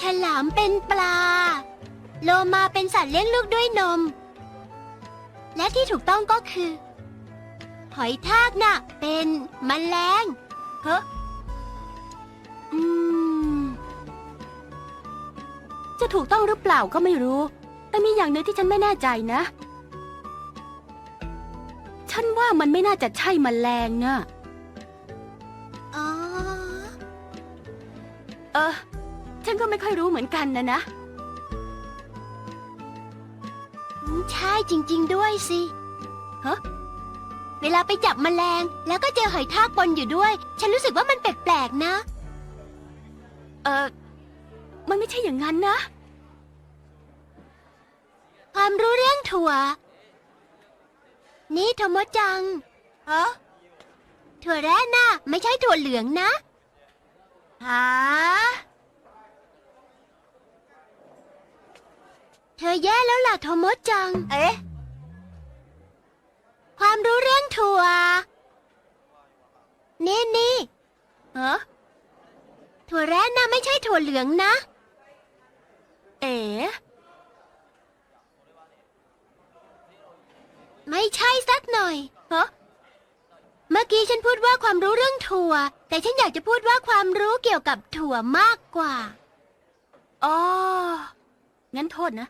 ฉลามเป็นปลา โลมาเป็นสัตว์เลี้ยงลูกด้วยนม และที่ถูกต้องก็คือ หอยทากน่ะ เป็นมแมลงเฮ้อืม จะถูกต้องหรือเปล่าก็ไม่รู้ แต่มีอย่างหนึ่งที่ฉันไม่แน่ใจนะ ฉันว่ามันไม่น่าจะใช่มแมลงน่ะ อ๋อ เออ ฉันก็ไม่ค่อยรู้เหมือนกันนะนะใช่จริง ๆ ด้วยสิฮะเวลาไปจับแมลง แล้วก็เจอหอยทากปนอยู่ด้วย ฉันรู้สึกว่ามันแปลกๆนะ เออมันไม่ใช่อย่างนั้นนะ ความรู้เรื่องถั่ว นี่โทโมจังฮะถั่วแร่น่ะ ไม่ใช่ถั่วเหลืองนะหา เธอแย่แล้วล่ะโทโมจัง เอ๊ะ ความรู้เรื่องถั่ว นี่นี่ฮะถั่วแร่น่ะไม่ใช่ถั่วเหลืองนะ เอ๋ไม่ใช่สักหน่อยฮะเมื่อกี้ฉันพูดว่าความรู้เรื่องถั่ว แต่ฉันอยากจะพูดว่าความรู้เกี่ยวกับถั่วมากกว่า อ๋อ งั้นโทษนะ